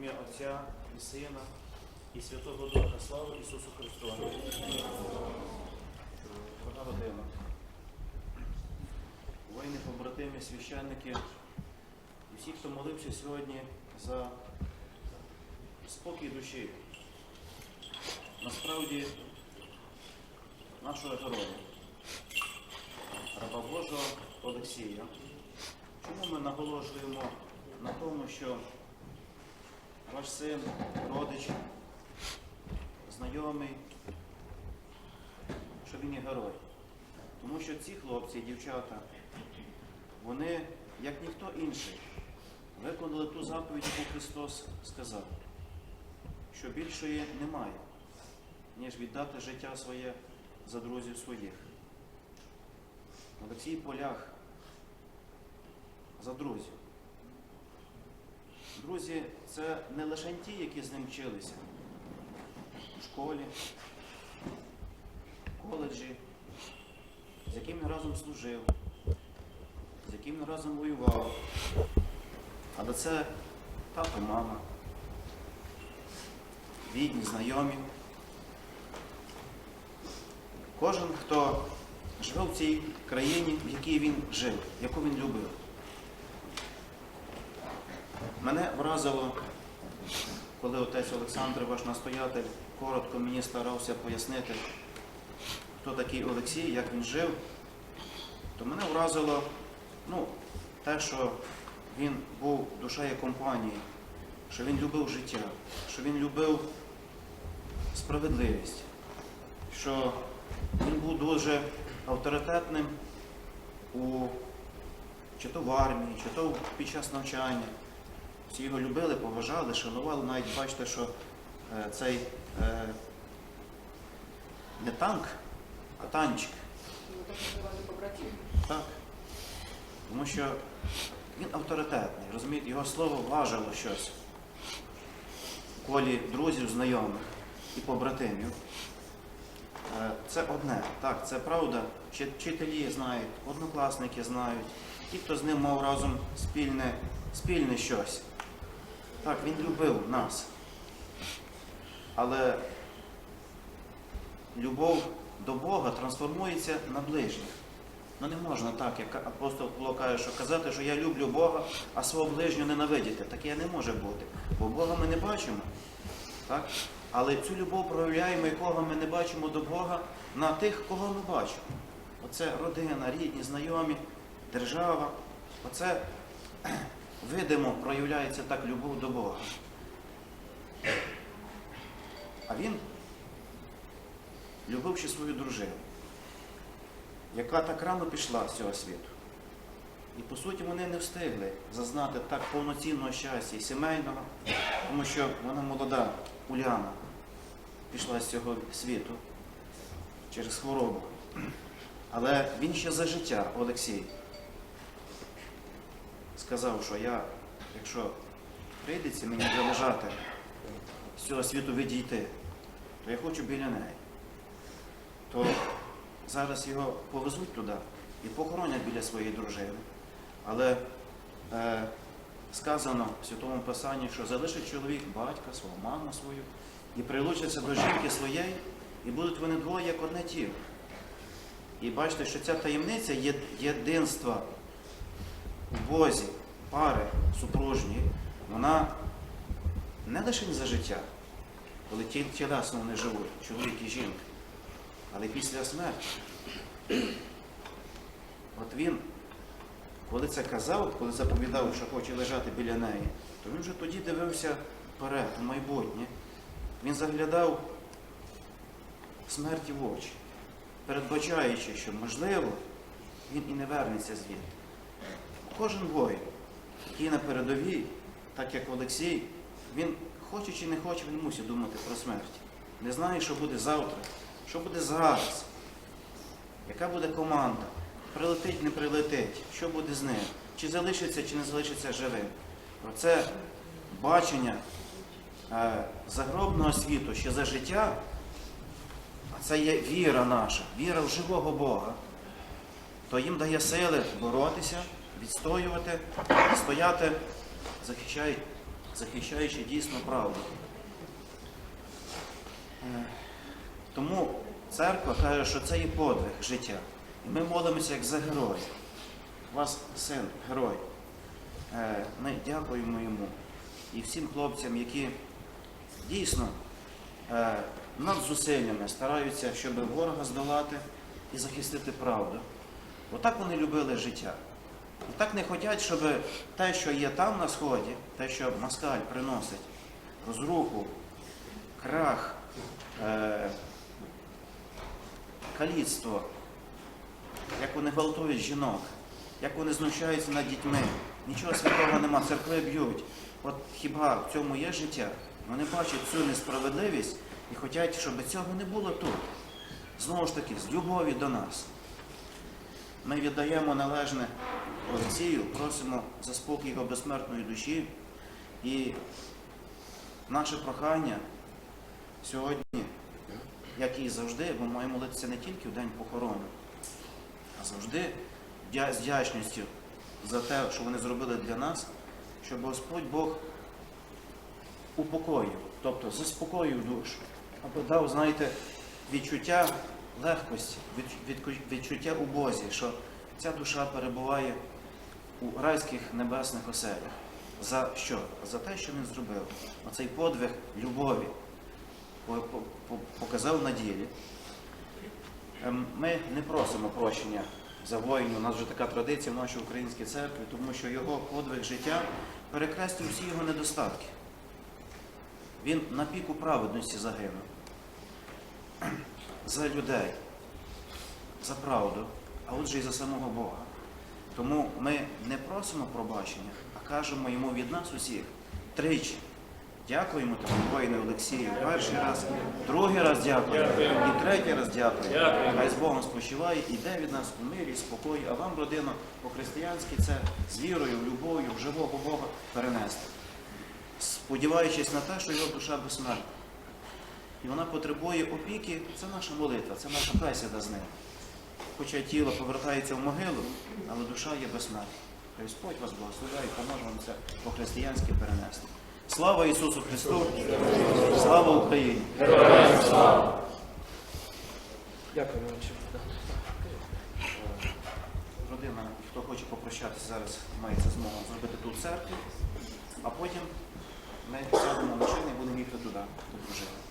ім'я Отця і Сина і Святого Духа. Слава Ісусу Христу! Дорога родина. Воїни, побратими, священники і всі, хто молився сьогодні за спокій душі. Насправді нашого героя, раба Божого Олексія. Чому ми наголошуємо на тому, що ваш син, родич, знайомий, що він є герой? Тому що ці хлопці і дівчата, вони, як ніхто інший, виконали ту заповідь, яку Христос сказав, що більшої немає, ніж віддати життя своє за друзів своїх. Олексій Полях за друзів. Друзі, це не лише ті, які з ним вчилися в школі, в коледжі, з яким він разом служив, з яким він разом воював. Але це тато, мама, рідні, знайомі. Кожен, хто живе в цій країні, в якій він жив, яку він любив. Мене вразило, коли отець Олександр, ваш настоятель, коротко мені старався пояснити, хто такий Олексій, як він жив, то мене вразило ну, те, що він був душею компанії, що він любив життя, що він любив справедливість, що він був дуже авторитетним у чи то в армії, чи то під час навчання. Всі його любили, поважали, шанували. Навіть бачите, що е, цей е, не танк, а танчик. Так побратим. Так. Тому що він авторитетний, розумієте, його слово важило щось в колі друзів, знайомих і побратимів. Е, Це одне, так, це правда. Вчителі знають, однокласники знають, ті, хто з ним мав разом спільне, спільне щось. Так, він любив нас. Але любов до Бога трансформується на ближніх. Ну не можна так, як апостол Павло каже, що казати, що я люблю Бога, а свого ближнього ненавидіти. Таке не може бути. Бо Бога ми не бачимо. Так? Але цю любов проявляємо, якого ми не бачимо до Бога, на тих, кого ми бачимо. Оце родина, рідні, знайомі, держава. Оце видимо проявляється так любов до Бога. А він любив ще свою дружину, яка так рано пішла з цього світу. І по суті вони не встигли зазнати так повноцінного щастя і сімейного, тому що вона молода, Уляна, пішла з цього світу через хворобу. Але він ще за життя, Олексій, сказав, що я, якщо прийдеться мені залежати з цього світу відійти, то я хочу біля неї. То зараз його повезуть туди і похоронять біля своєї дружини. Але е, сказано в Святому Писанні, що залишить чоловік батька, свого маму свою, і прилучиться до жінки своєї, і будуть вони двоє як одне тіло. І бачите, що ця таємниця єдинства в Бозі, пари супружньої, вона не лише за життя, коли ті- тілесно вони живуть, чоловік і жінка, але після смерті. От він, коли це казав, коли заповідав, що хоче лежати біля неї, то він вже тоді дивився вперед, у майбутнє. Він заглядав смерті в очі, передбачаючи, що, можливо, він і не вернеться звідти. Кожен воїн, який на передовій, так як Олексій, він, хоче чи не хоче, він мусить думати про смерть. Не знає, що буде завтра, що буде зараз, яка буде команда, прилетить, не прилетить, що буде з ним, чи залишиться, чи не залишиться живим. Оце бачення е, загробного світу ще за життя, а це є віра наша, віра в живого Бога, то їм дає сили боротися, відстоювати, стояти, захищають захищаючи дійсно правду. Е, Тому церква каже, що це є подвиг життя. І ми молимося як за героя. Вас син, герой. Е, Ми дякуємо йому і всім хлопцям, які дійсно е, над зусиллями стараються, щоб ворога здолати і захистити правду. Отак вони любили життя. І так не хочуть, щоб те, що є там на сході, те, що москаль приносить, розруху, крах, е, каліцтво, як вони гвалтують жінок, як вони знущаються над дітьми. Нічого святого нема, церкви б'ють. От хіба в цьому є життя? Вони бачать цю несправедливість і хочуть, щоб цього не було тут. Знову ж таки, з любові до нас. Ми віддаємо належне Олексію, просимо за спокій його безсмертної душі. І наше прохання сьогодні, як і завжди, ми маємо молитися не тільки в день похорону, а завжди з вдячністю за те, що вони зробили для нас, щоб Господь Бог упокоїв, тобто заспокоїв душу, або дав, знаєте, відчуття легкості, відчуття у Бозі, що ця душа перебуває у райських небесних оселях. За що? За те, що він зробив. Оцей подвиг любові по- по- по- показав на ділі. Ем, Ми не просимо прощення за воїнів, у нас вже така традиція в нашій українській церкві, тому що його подвиг життя перекреслив всі його недостатки. Він на піку праведності загинув. За людей, за правду, а отже і за самого Бога. Тому ми не просимо пробачення, а кажемо йому від нас усіх тричі. Дякуємо тобі, воїне Олексію. Перший раз, другий раз дякуємо, і третій раз дякуємо. Дякуємо. Хай з Богом спочиває, іде від нас у мирі, спокої, а вам, родина, по-християнськи це з вірою, любов'ю, в живого Бога перенести. Сподіваючись на те, що його душа безсмертна. І вона потребує опіки, це наша молитва, це наша бесіда з ним. Хоча тіло повертається в могилу, але душа є безсмертна. Хай Господь вас благословляє і поможе вам це по-християнськи перенести. Слава Ісусу Христу! Слава Україні! Дякую, Івановичу. Родина, хто хоче попрощатися зараз, мається змогу зробити тут в церкві, а потім ми сядемо машину і будемо їхати туди, до дружини.